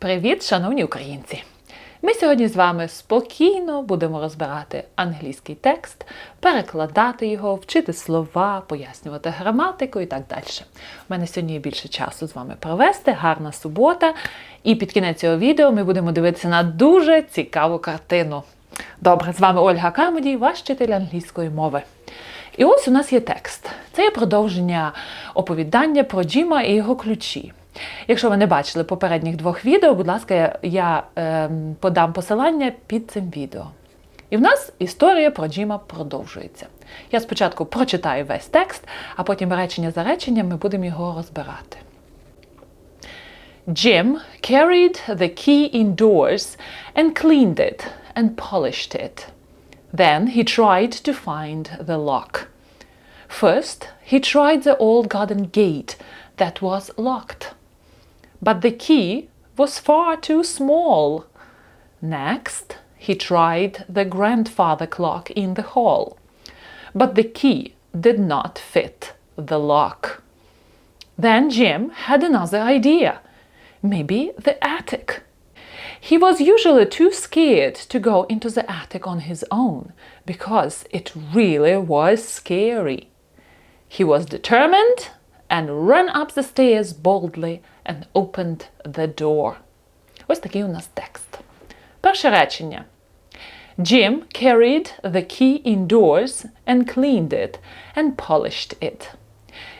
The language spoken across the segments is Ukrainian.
Привіт, шановні українці! Ми сьогодні з вами спокійно будемо розбирати англійський текст, перекладати його, вчити слова, пояснювати граматику і так далі. У мене сьогодні є більше часу з вами провести, гарна субота. І під кінець цього відео ми будемо дивитися на дуже цікаву картину. Добре, з вами Ольга Камеді, ваш вчитель англійської мови. І ось у нас є текст. Це є продовження оповідання про Джима і його ключі. Якщо ви не бачили попередніх двох відео, будь ласка, я е, подам посилання під цим відео. І в нас історія про Джима продовжується. Я спочатку прочитаю весь текст, а потім речення за реченням ми будемо його розбирати. Jim carried the key indoors and cleaned it and polished it. Then he tried to find the lock. First, he tried the old garden gate that was locked. But the key was far too small. Next, he tried the grandfather clock in the hall. But the key did not fit the lock. Then Jim had another idea. Maybe the attic. He was usually too scared to go into the attic on his own because it really was scary. He was determined and ran up the stairs boldly and opened the door. Ось такий у нас текст. Перше речення. Jim carried the key indoors and cleaned it and polished it.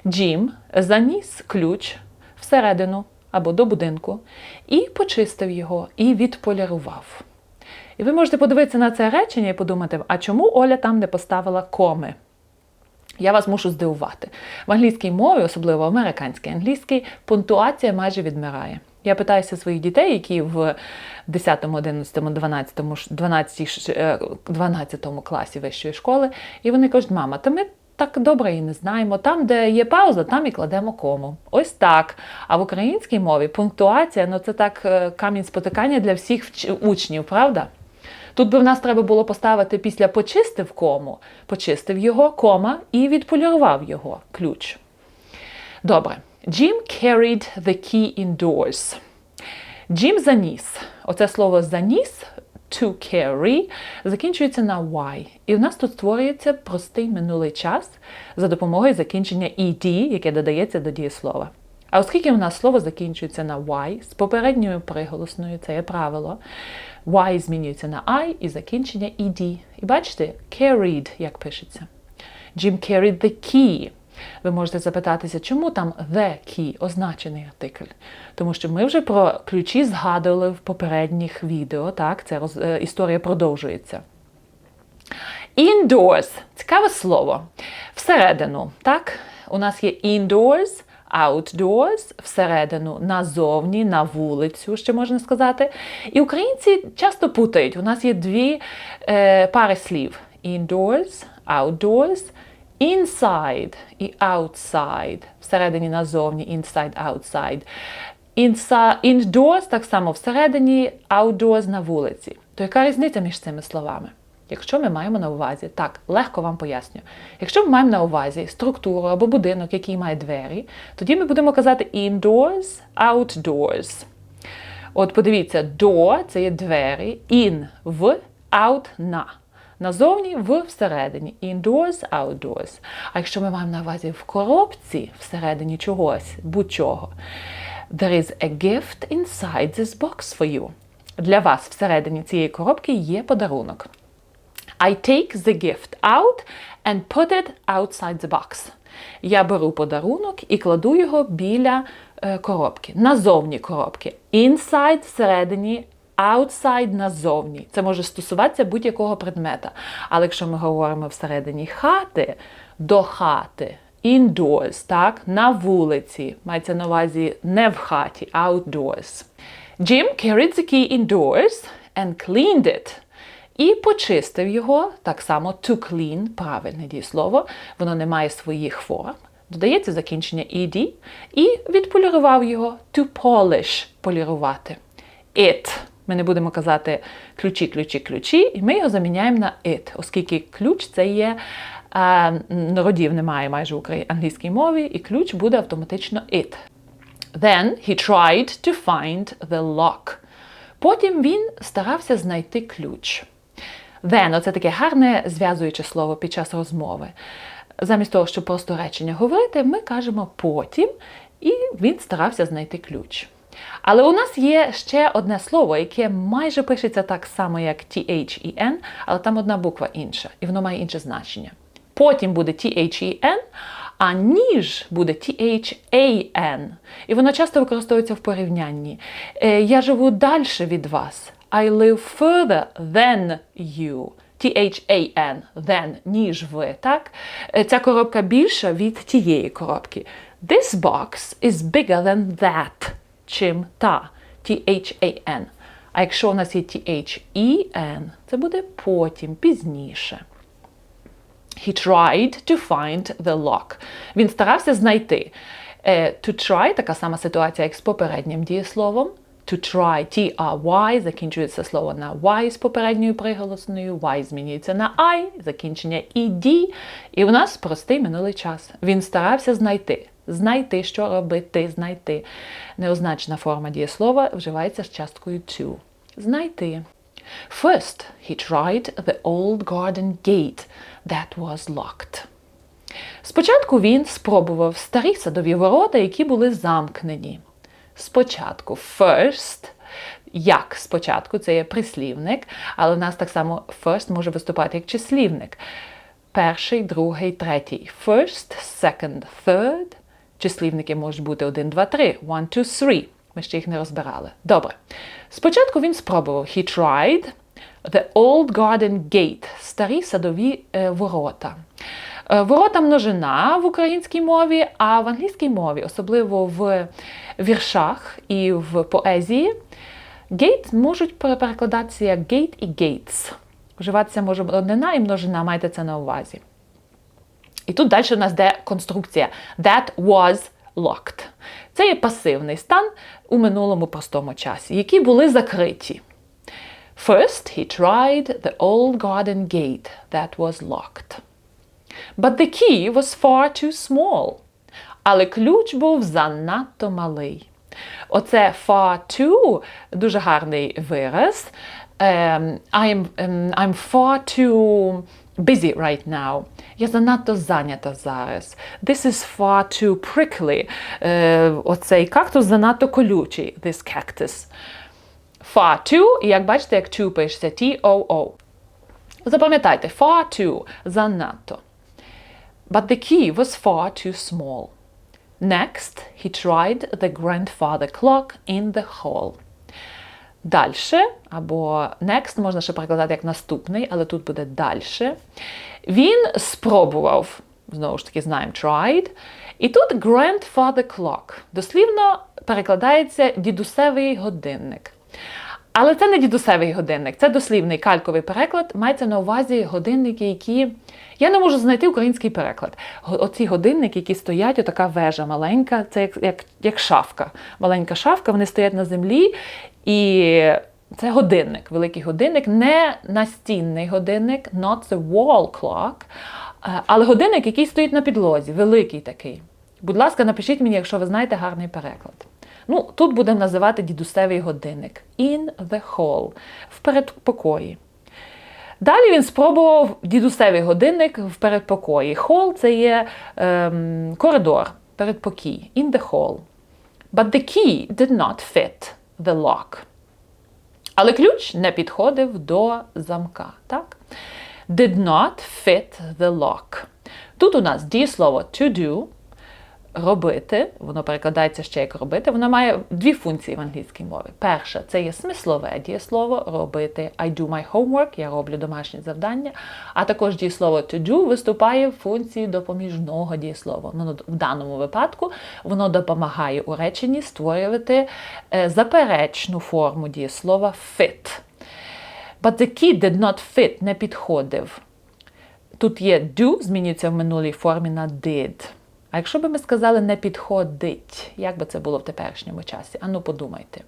Джим заніс ключ всередину або до будинку і почистив його, і відполірував. І ви можете подивитися на це речення і подумати, а чому Оля там не поставила коми? Я вас мушу здивувати. В англійській мові, особливо американській англійській, пунктуація майже відмирає. Я питаюся своїх дітей, які в 10, 11, 12, 12, 12 класі вищої школи, і вони кажуть, мама, та ми так добре і не знаємо. Там, де є пауза, там і кладемо кому. Ось так. А в українській мові пунктуація ну це так камінь спотикання для всіх учнів, правда? Тут би в нас треба було поставити після почистив кому, почистив його, кома і відполірував його ключ. Добре. Jim carried the key indoors. Jim заніс. Оце слово заніс to carry закінчується на y. І в нас тут створюється простий минулий час за допомогою закінчення ed, яке додається до дієслова. А оскільки у нас слово закінчується на y з попередньою приголосною, це є правило, y змінюється на I і закінчення ed. І бачите, carried, як пишеться. Jim carried the key. Ви можете запитатися, чому там the key означений артикль? Тому що ми вже про ключі згадували в попередніх відео, так, це роз, е, історія продовжується. Indoors цікаве слово. Всередину, так? У нас є indoors, outdoors, всередину, назовні, на вулицю, ще можна сказати. І українці часто путають. У нас є дві е, пари слів: indoors, outdoors. Inside і outside. Всередині назовні, inside, outside. Indoors так само всередині, outdoors на вулиці. То яка різниця між цими словами? Якщо ми маємо на увазі, так, легко вам поясню. Якщо ми маємо на увазі структуру або будинок, який має двері, тоді ми будемо казати indoors, outdoors. От подивіться, door це є двері, in в, out на. Назовні в всередині. Indoors, outdoors. А якщо ми маємо на увазі в коробці всередині чогось, будь-чого. There is a gift inside this box for you. Для вас всередині цієї коробки є подарунок. I take the gift out and put it outside the box. Я беру подарунок і кладу його біля е, коробки, назовні коробки. Inside всередині outside назовні. Це може стосуватися будь-якого предмета. Але якщо ми говоримо всередині хати, до хати, indoors, так, на вулиці, мається на увазі не в хаті, outdoors. Jim carried the key indoors and cleaned it. І почистив його, так само to clean, правильне дієслово, воно не має своїх форм. Додається закінчення ed, і відполірував його to polish полірувати. It. Ми не будемо казати ключі, ключі, ключі, і ми його заміняємо на it, оскільки ключ це є е, родів немає майже в англійській мові, і ключ буде автоматично it. Then he tried to find the lock. Потім він старався знайти ключ. Then – оце таке гарне зв'язуюче слово під час розмови. Замість того, щоб просто речення говорити, ми кажемо потім, і він старався знайти ключ. Але у нас є ще одне слово, яке майже пишеться так само, як TH і N, але там одна буква інша, і воно має інше значення. Потім буде TH і N, а ніж буде T-H-A-N. І воно часто використовується в порівнянні. Е, Я живу далі від вас. I live further than you. T-H-A-N, than, ніж ви. Так? Е, Ця коробка більша від тієї коробки. This box is bigger than that. Чим та. T-H-A-N. А якщо у нас є T-H-E-N, це буде потім, пізніше. He tried to find the lock. Він старався знайти. Е, To try така сама ситуація, як з попереднім дієсловом. To try, T-R-Y, закінчується слово на Y з попередньою приголосною, Y змінюється на I, закінчення ED. І у нас простий минулий час. Він старався знайти. Знайти, що робити, знайти. Неозначена форма дієслова вживається з часткою to. Знайти. First, he tried the old garden gate that was locked. Спочатку він спробував старі садові ворота, які були замкнені. Спочатку first, як спочатку, це є прислівник, але в нас так само first може виступати як числівник. Перший, другий, третій. First, second, third. Числівники можуть бути 1, 2, 3. One, two, three. Ми ще їх не розбирали. Добре. Спочатку він спробував. He tried the old garden gate. Старі садові е, ворота. Е, Ворота множина в українській мові, а в англійській мові, особливо в віршах і в поезії, gate можуть перекладатися як gate і gates. Вживатися може однина і множина, майте це на увазі. І тут далі у нас де конструкція that was locked. Це є пасивний стан у минулому простому часі, які були закриті. First, he tried the old garden gate that was locked. But the key was far too small. Але ключ був занадто малий. Оце far too дуже гарний вираз. Um, I'm, um, I'm far too busy right now. Я занадто зайнята зараз. This is far too prickly. Uh, оцей кактус занадто колючий. This cactus. Far too, як бачите, як too пишеться T-O-O. Запам'ятайте, far too занадто. But the key was far too small. Next, he tried the grandfather clock in the hall. Дальше, або next можна ще перекладати як наступний, але тут буде дальше. Він спробував, знову ж таки, знаємо, tried. І тут grandfather clock. Дослівно перекладається дідусевий годинник. Але це не дідусевий годинник, це дослівний кальковий переклад. Мається на увазі годинники, які. Я не можу знайти український переклад. Оці годинники, які стоять, отака вежа маленька, це як як, як шафка. Маленька шафка, вони стоять на землі. І це годинник, великий годинник, не настінний годинник, not the wall clock, але годинник, який стоїть на підлозі, великий такий. Будь ласка, напишіть мені, якщо ви знаєте гарний переклад. Ну, Тут будемо називати дідусевий годинник. In the hall, в передпокої. Далі він спробував дідусевий годинник в передпокої. Hall – це є ем, коридор, передпокій. In the hall. But the key did not fit the lock. Але ключ не підходив до замка. Так? Did not fit the lock. Тут у нас дієслово to do робити, воно перекладається ще як робити, воно має дві функції в англійській мові. Перша це є смислове дієслово робити. I do my homework, я роблю домашні завдання. А також дієслово to do виступає в функції допоміжного дієслова. Воно в даному випадку воно допомагає у реченні створювати заперечну форму дієслова fit. But the key did not fit, не підходив. Тут є do, змінюється в минулій формі на did. А якщо би ми сказали не підходить, як би це було в теперішньому часі? Ану, подумайте.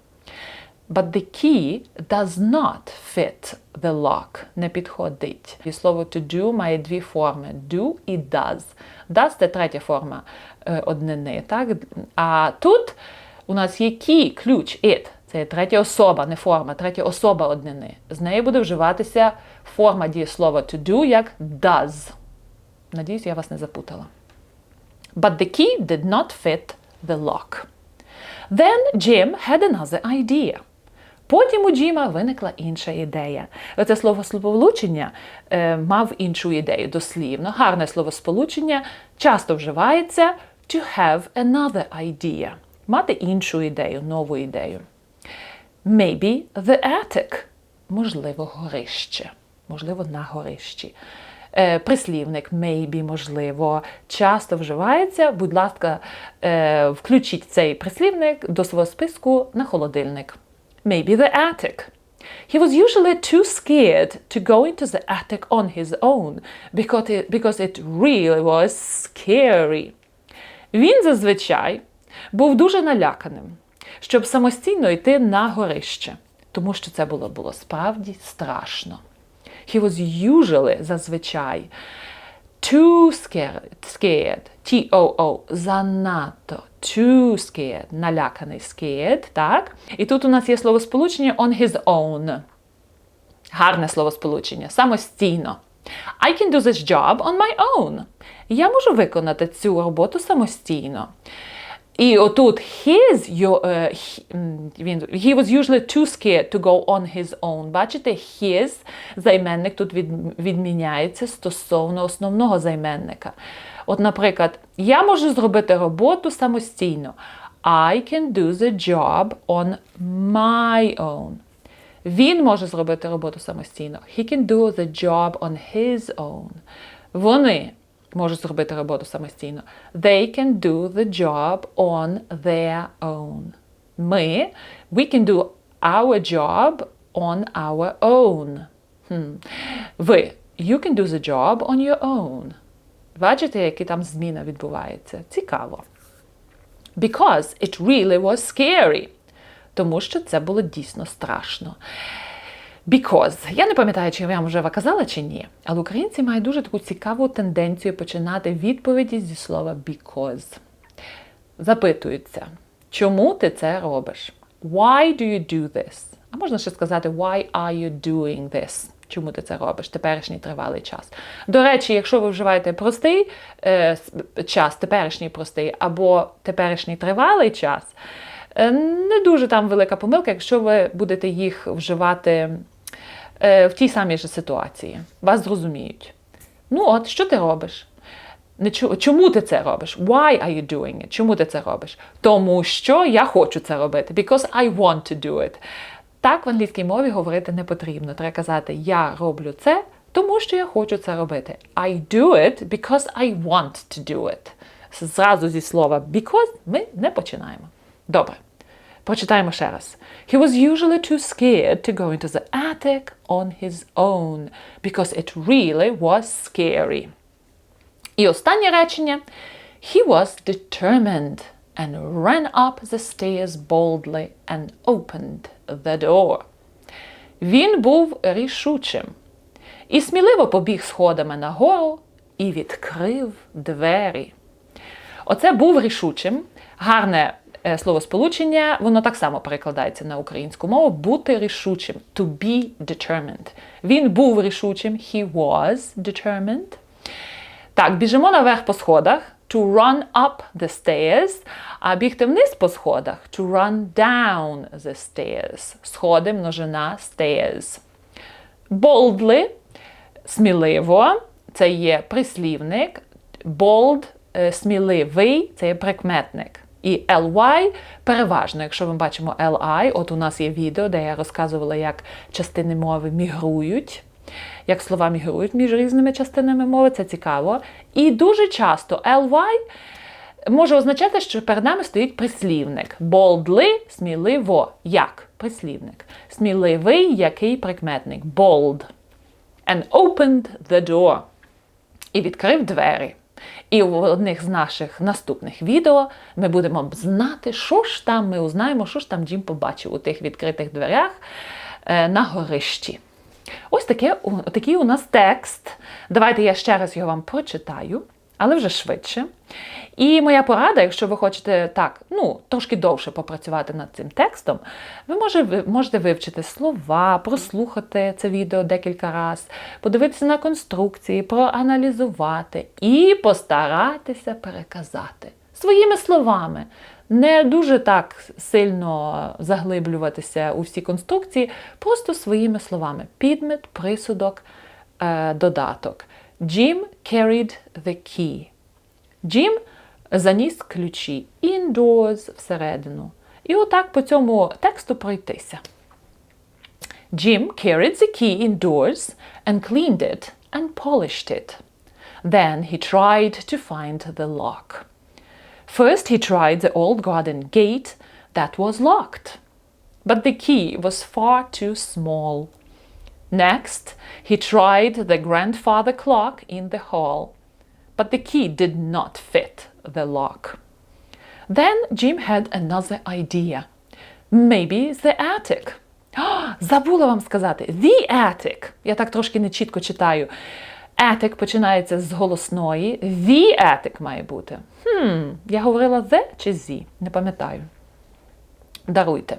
But the key does not fit the lock. Не підходить. І слово to do має дві форми: do і does. Does це третя форма е, однини. Так? А тут у нас є key, ключ, it. Це третя особа, не форма, третя особа однини. З нею буде вживатися форма дієслова to do як does. Надіюсь, я вас не запутала. But the key did not fit the lock. Then Jim had another idea. Потім у Джима виникла інша ідея. Оце словосполучення е, мав іншу ідею дослівно. Гарне словосполучення часто вживається to have another idea. Мати іншу ідею, нову ідею. Maybe the attic. Можливо, горище. Можливо, на горищі. Е, прислівник maybe, можливо, часто вживається. Будь ласка, е, включіть цей прислівник до свого списку на холодильник. Maybe the attic. He was usually too scared to go into the attic on his own because it, because it really was scary. Він зазвичай був дуже наляканим, щоб самостійно йти на горище, тому що це було, було справді страшно. He was usually зазвичай too scared, scared, T-O-O, занадто, too scared, наляканий scared, так? І тут у нас є словосполучення on his own. Гарне словосполучення, самостійно. I can do this job on my own. Я можу виконати цю роботу самостійно. І отут his, е, він, he was usually too scared to go on his own. Бачите, his займенник тут від, відміняється стосовно основного займенника. От, наприклад, я можу зробити роботу самостійно. I can do the job on my own. Він може зробити роботу самостійно. He can do the job on his own. Вони можуть зробити роботу самостійно. They can do the job on their own. Ми we can do our job on our own. Хм. Ви you can do the job on your own. Бачите, які там зміна відбувається? Цікаво. Because it really was scary. Тому що це було дійсно страшно. Because. Я не пам'ятаю, чи я вам вже казала чи ні, але українці мають дуже таку цікаву тенденцію починати відповіді зі слова because. Запитуються, чому ти це робиш? Why do you do this? А можна ще сказати, why are you doing this? Чому ти це робиш? Теперішній тривалий час. До речі, якщо ви вживаєте простий е, час, теперішній простий, або теперішній тривалий час, е, не дуже там велика помилка, якщо ви будете їх вживати в тій самій же ситуації. Вас зрозуміють. Ну от, що ти робиш? Чому ти це робиш? Why are you doing it? Чому ти це робиш? Тому що я хочу це робити. Because I want to do it. Так в англійській мові говорити не потрібно. Треба казати Я роблю це, тому що я хочу це робити. I do it because I want to do it. Зразу зі слова because ми не починаємо. Добре. Прочитаємо ще раз. He was usually too scared to go into the attic on his own because it really was scary. І останнє речення. He was determined and ran up the stairs boldly and opened the door. Він був рішучим і сміливо побіг сходами нагору і відкрив двері. Оце був рішучим. Гарне е, словосполучення, воно так само перекладається на українську мову бути рішучим. To be determined. Він був рішучим, he was determined. Так, біжимо наверх по сходах. To run up the stairs, а бігти вниз по сходах. To run down the stairs. Сходи, множина stairs. Boldly сміливо, це є прислівник. Bold сміливий це є прикметник. І ly переважно, якщо ми бачимо li, от у нас є відео, де я розказувала, як частини мови мігрують як слова мігрують між різними частинами мови, це цікаво. І дуже часто ly може означати, що перед нами стоїть прислівник. Boldly – сміливо, як прислівник. Сміливий, який прикметник. Bold. And opened the door. І відкрив двері. І в одних з наших наступних відео ми будемо знати, що ж там, ми узнаємо, що ж там Джим побачив у тих відкритих дверях е, на горищі. Ось таке, такий у нас текст. Давайте я ще раз його вам прочитаю, але вже швидше. І моя порада, якщо ви хочете так, ну, трошки довше попрацювати над цим текстом, ви може, можете вивчити слова, прослухати це відео декілька разів, подивитися на конструкції, проаналізувати і постаратися переказати своїми словами. Не дуже так сильно заглиблюватися у всі конструкції, просто своїми словами. Підмет, присудок, е, додаток. Jim carried the key. Jim заніс ключі indoors всередину. І отак по цьому тексту пройтися. Jim carried the key indoors and cleaned it and polished it. Then he tried to find the lock. First, he tried the old garden gate that was locked, but the key was far too small. Next, he tried the grandfather clock in the hall, but the key did not fit the lock. Then Jim had another idea. Maybe the attic. Oh, забула вам сказати. The attic. Я так трошки нечітко читаю. Attic починається з голосної. The attic має бути. Хм, я говорила the чи the? Не пам'ятаю. Даруйте.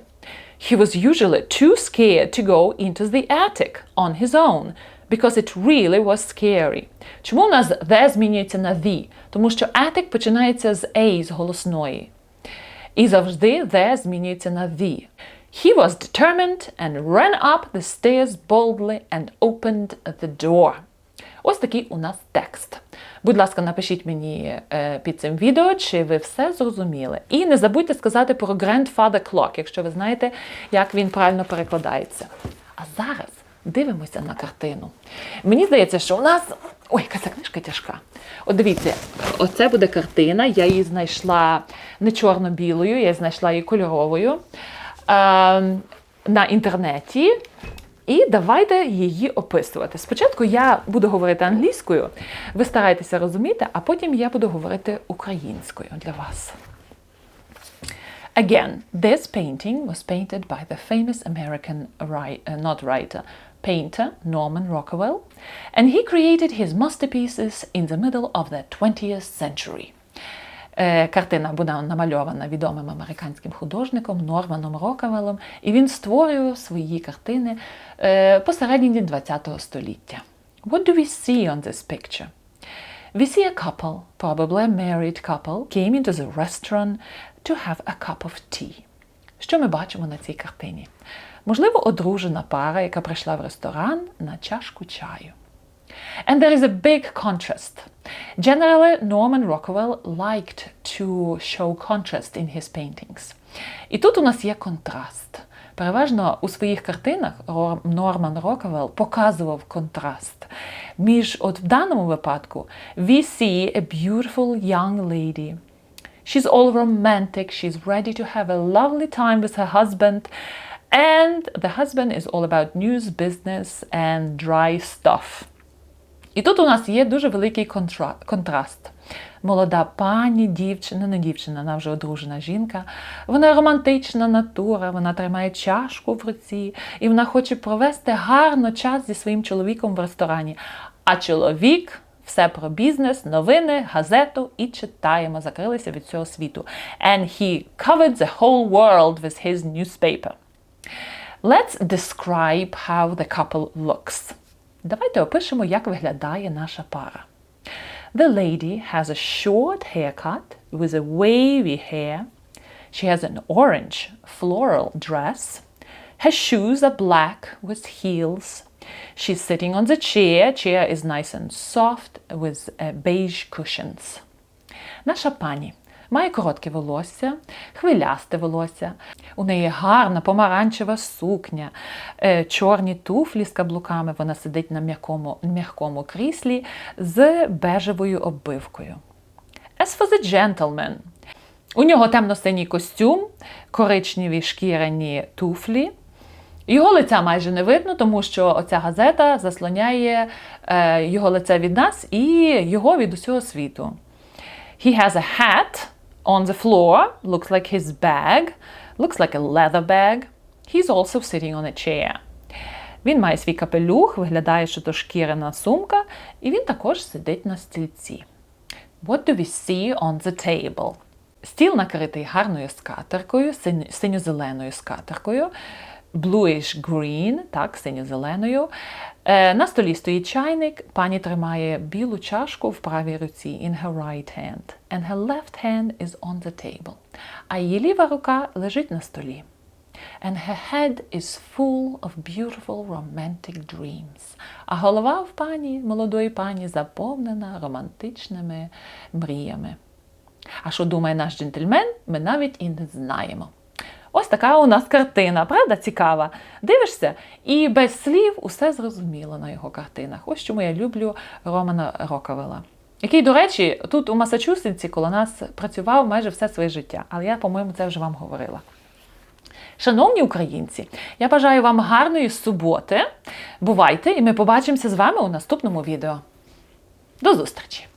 He was usually too scared to go into the attic on his own, because it really was scary. Чому у нас the змінюється на the? Тому що attic починається з a, з голосної. І завжди the змінюється на the. He was determined and ran up the stairs boldly and opened the door. Ось такий у нас текст. Будь ласка, напишіть мені е, під цим відео, чи ви все зрозуміли. І не забудьте сказати про Grandfather Clock, якщо ви знаєте, як він правильно перекладається. А зараз дивимося на картину. Мені здається, що у нас. Ой, яка ця книжка тяжка. От дивіться, оце буде картина. Я її знайшла не чорно-білою, я знайшла її кольоровою е, на інтернеті. І давайте її описувати. Спочатку я буду говорити англійською, ви старайтеся розуміти, а потім я буду говорити українською для вас. Again, this painting was painted by the famous American uh, not writer, painter Norman Rockwell, and he created his masterpieces in the middle of the 20th century. Картина була намальована відомим американським художником Норманом Рокавелом, і він створював свої картини посередині ХХ століття. What do we see on this picture? We see a couple, probably a married couple, came into the restaurant to have a cup of tea. Що ми бачимо на цій картині? Можливо, одружена пара, яка прийшла в ресторан на чашку чаю. And there is a big contrast. Generally, Norman Rockwell liked to show contrast in his paintings. І тут у нас є контраст. Переважно у своїх картинах Норман Роквелл показував контраст. Між, от в даному випадку, we see a beautiful young lady. She's all romantic, she's ready to have a lovely time with her husband. And the husband is all about news, business and dry stuff. І тут у нас є дуже великий контраст. Молода пані, дівчина, не дівчина, вона вже одружена жінка. Вона романтична натура, вона тримає чашку в руці, і вона хоче провести гарно час зі своїм чоловіком в ресторані. А чоловік все про бізнес, новини, газету і читаємо, закрилися від цього світу. And he covered the whole world with his newspaper. Let's describe how the couple looks. Давайте опишемо, як виглядає наша пара. The lady has a short haircut with a wavy hair. She has an orange floral dress. Her shoes are black with heels. She's sitting on the chair. Chair is nice and soft with uh, beige cushions. Наша пані Має коротке волосся, хвилясте волосся. У неї гарна помаранчева сукня, е, чорні туфлі з каблуками. Вона сидить на м'якому м'якому кріслі з бежевою оббивкою. As for the gentleman, у нього темно-синій костюм, коричневі шкіряні туфлі. Його лиця майже не видно, тому що оця газета заслоняє е, його лице від нас і його від усього світу. He has a hat on the floor, looks like his bag, looks like a leather bag. He's also sitting on a chair. Він має свій капелюх, виглядає, що то шкіряна сумка, і він також сидить на стільці. What do we see on the table? Стіл накритий гарною скатеркою, синьо-зеленою скатеркою, bluish green, так, синьо-зеленою. Е, на столі стоїть чайник, пані тримає білу чашку в правій руці in her right hand. And her left hand is on the table. А її ліва рука лежить на столі. And her head is full of beautiful romantic dreams. А голова в пані, молодої пані, заповнена романтичними мріями. А що думає наш джентльмен, ми навіть і не знаємо. Ось така у нас картина, правда цікава? Дивишся, і без слів усе зрозуміло на його картинах. Ось чому я люблю Романа Рокавела. Який, до речі, тут у Масачусетсі коло нас працював майже все своє життя. Але я, по-моєму, це вже вам говорила. Шановні українці, я бажаю вам гарної суботи. Бувайте, і ми побачимося з вами у наступному відео. До зустрічі!